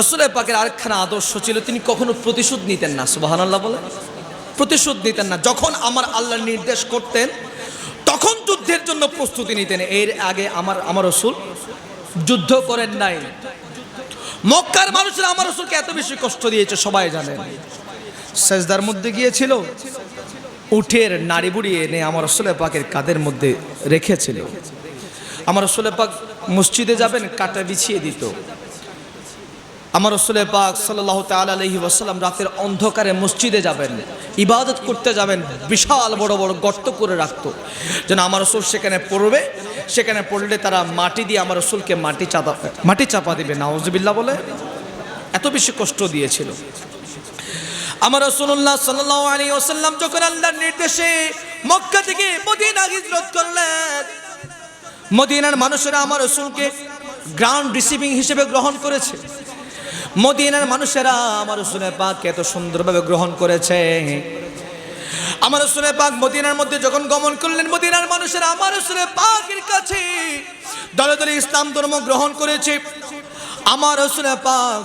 রসুলের পাকের আরেকখানা আদর্শ ছিল, তিনি কখনো প্রতিশোধ নিতেন না সুবাহান আল্লাহ বলে। প্রতিশোধ নিতেন না। যখন আমার আল্লাহ নির্দেশ করতেন, তখন যুদ্ধের জন্য প্রস্তুতি নিতেন। এর আগে আমার আমার রসুল যুদ্ধ করেন নাই। মক্কার মানুষরা আমার রসুলকে এত বেশি কষ্ট দিয়েছে, সবাই জানেন। সেজদার মধ্যে গিয়েছিল, উঠের নাড়ি বুড়ি এনে আমার রসুলের পাকের কাদের মধ্যে রেখেছিল। আমার রসুলের পাক মসজিদে যাবেন, কাটা বিছিয়ে দিত। আমার রসুল পাক সাল্লাহ তালহি ওসাল্লাম রাতের অন্ধকারে মসজিদে যাবেন, ইবাদত করতে যাবেন, বিশাল বড় বড় গর্ত করে রাখতো। যেন আমার রসুল সেখানে পড়বে, সেখানে পড়লে তারা মাটি দিয়ে আমার রসুলকে মাটি চাপা মাটি চাপা দিবে নাউজবিল্লা বলে। এত বেশি কষ্ট দিয়েছিল। আমার রসুল্লাহ সাল্লাহ আলী ওসাল্লাম যখন আল্লাহর নির্দেশে মক্কা থেকে মদিনা হিজরত করলেন, মদিনার মানুষেরা আমার রসুলকে গ্রাউন্ড রিসিভিং হিসেবে গ্রহণ করেছে। মদিনার মানুষেরা আমার রসুলের পাককে এত সুন্দরভাবে গ্রহণ করেছে। আমার রসুলের পাক মদিনার মধ্যে যখন গমন করলেন, মদিনার মানুষেরা আমার রসুলের পাকের কাছে দলে দলে ইসলাম ধর্ম গ্রহণ করেছে। আমার রসুলের পাক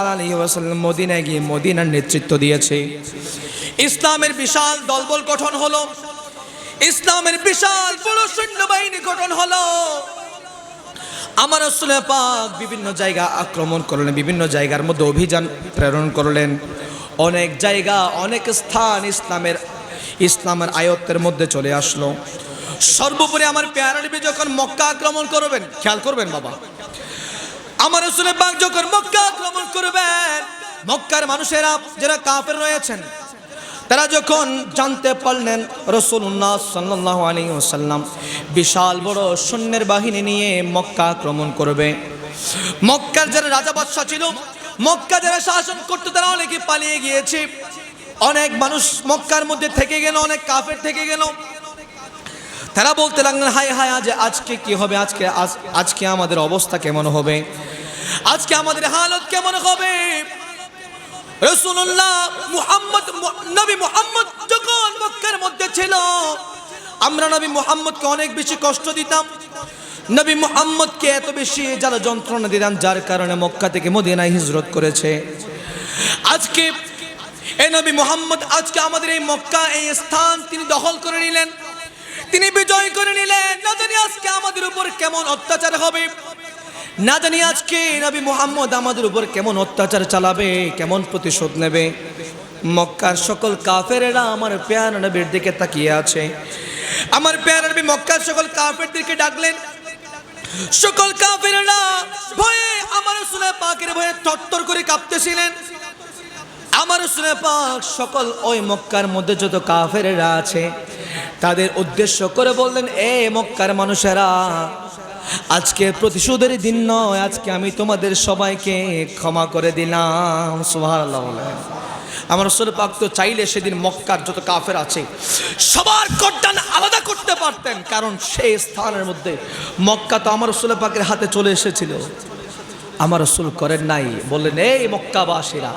আলাইহি ওয়াসাল্লাম মদিনায় গিয়ে মদিনার নেতৃত্ব দিয়েছে। ইসলামের বিশাল দলবল গঠন হলো, ইসলামের বিশাল বড় সৈন্যবাহিনী গঠন হলো। আমার রসুল পাক বিভিন্ন জায়গা আক্রমণ করলেন, বিভিন্ন জায়গার মধ্যে অভিযান প্রেরণ করলেন। অনেক জায়গা, অনেক স্থান ইসলামের ইসলামের আয়ত্তের মধ্যে চলে আসলো। সর্বোপরি আমার পেয়ারা যখন মক্কা আক্রমণ করবেন, খেয়াল করবেন বাবা, আমার রসুল পাক যখন মক্কা আক্রমণ করবেন, মক্কার মানুষেরা যারা কাফের রয়েছেন তারা যখন জানতে পারলেন রসুল্লাহ সাল্লাহ আলী ওসাল্লাম বিশাল বড় সৈন্যের বাহিনী নিয়ে মক্কা আক্রমণ করবে। মক্কার যারা রাজা বাদশাহ ছিল, মক্কা যারা শাসন করতো, তারা অনেকে পালিয়ে গিয়েছে। অনেক মানুষ মক্কার মধ্যে থেকে গেল, অনেক কাফের থেকে গেল। তারা বলতে লাগলেন, হায় হায়, আজ, আজকে কি হবে? আজকে, আজ- আজকে আমাদের অবস্থা কেমন হবে? আজকে আমাদের হালত কেমন হবে? রসুল্লাহ মুহাম্মদ নবী মুহাম্মদ যখন মক্কার মধ্যে ছিল, আমরা নবী মুহাম্মদকে অনেক বেশি কষ্ট দিতাম। নবী মুহাম্মদকে এত বেশি যারা যন্ত্রণা দিতাম, যার কারণে মক্কা থেকে মদিনায় হিজরত করেছে। আজকে এই নবী মুহাম্মদ, আজকে আমাদের এই মক্কা, এই স্থান তিনি দখল করে নিলেন। তিনি বিজয় করে নিলেন। না জানি আজকে আমাদের উপর কেমন অত্যাচার হবে। না জানি আজকে নবী মুহাম্মদ আমাদের উপর কেমন অত্যাচার চালাবে, কেমন প্রতিশোধ নেবে। মক্কার সকল কাফেরেরা আমার পেয়ার নবীর দিকে তাকিয়ে আছে। আমার পেয়ার নবী মক্কার সকল কাফের দিকে ডাকলেন। সকল কাফেরেরা ভয়ে আমার সুনে পাকের ভয়ে তত্তর করে কাঁপতেছিলেন। আমার শুনে পাক সকল ওই মক্কার মধ্যে যত কাফেরেরা আছে, তাদের উদ্দেশ্য করে বললেন, এ মক্কার মানুষেরা আজকে প্রতিশোধের দিন নয়, আজকে আমি তোমাদের সবাইকে ক্ষমা করে দিলাম। আমার রসুল পাক তো চাইলে সেদিন মক্কার যত কাফের আছে, সবার কট্টান আলাদা করতে পারতেন, কারণ সেই স্থানের মধ্যে মক্কা তো আমার রসুল পাকের হাতে চলে এসেছিল। আমার রসুল করেন নাই, বললেন, এই মক্কাবাসীরা,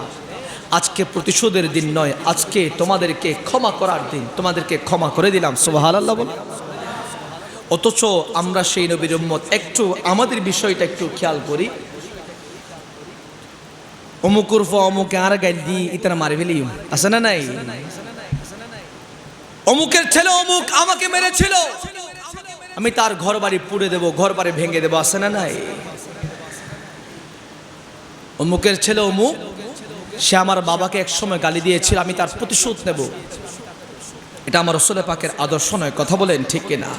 আজকে প্রতিশোধের দিন নয়, আজকে তোমাদেরকে ক্ষমা করার দিন, তোমাদেরকে ক্ষমা করে দিলাম। সোহাল আল্লাহ বলে। অথচ আমরা সেই নবীর উম্মত। একটু আমাদের বিষয়টা একটু খেয়াল করি। অমুকুর ফ অমুকে আর গাইল দি, ইতারা মারি ফেলি আছে না নাই? অমুকের ছেলে অমুক, আমাকে মেরেছিল। আমি তার ঘর বাড়ি পুড়ে দেবো ঘর বাড়ি ভেঙে দেবো, আছে না নাই? অমুকের ছেলে অমুক, সে আমার বাবাকে একসময় গালি দিয়েছিল, আমি তার প্রতিশোধ নেব। এটা আমার রসুলের পাকের আদর্শ নয়, কথা বলেন ঠিক কিনা?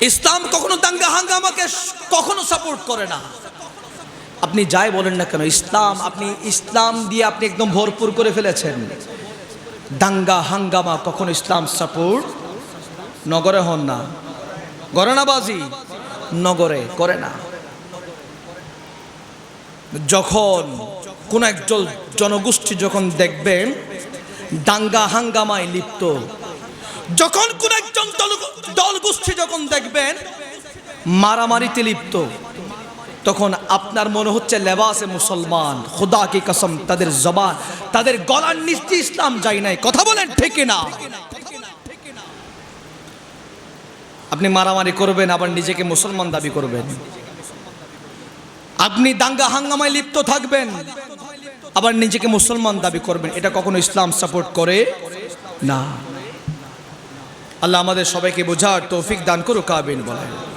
ইসলাম কখনো দাঙ্গা হাঙ্গামাকে কখনো সাপোর্ট করে না। আপনি যাই বলেন না কেন, ইসলাম, আপনি ইসলাম দিয়ে আপনি একদম ভরপুর করে ফেলেছেন। দাঙ্গা হাঙ্গামা কখনো ইসলাম সাপোর্ট নগরে হন না। করে না বাজি নগরে করে না। যখন কোন একজন জনগোষ্ঠী যখন দেখবেন দাঙ্গা হাঙ্গামায় লিপ্ত যখন কোন একজন দল গোষ্ঠী যখন দেখবেন মারামারিতে লিপ্ত, তখন আপনার মনে হচ্ছে লেবাসে মুসলমান, খোদা কি কসম, তাদের জবান, তাদের গলার নিচে ইসলাম যায় নাই, কথা বলেন ঠিক না আপনি মারামারি করবেন, আবার নিজেকে মুসলমান দাবি করবেন। আপনি দাঙ্গা হাঙ্গামায় লিপ্ত থাকবেন, আবার নিজেকে মুসলমান দাবি করবেন। এটা কখনো ইসলাম সাপোর্ট করে না। আল্লাহ আমাদের সবাইকে বোঝার তৌফিক দান করুক আবিন বলেন।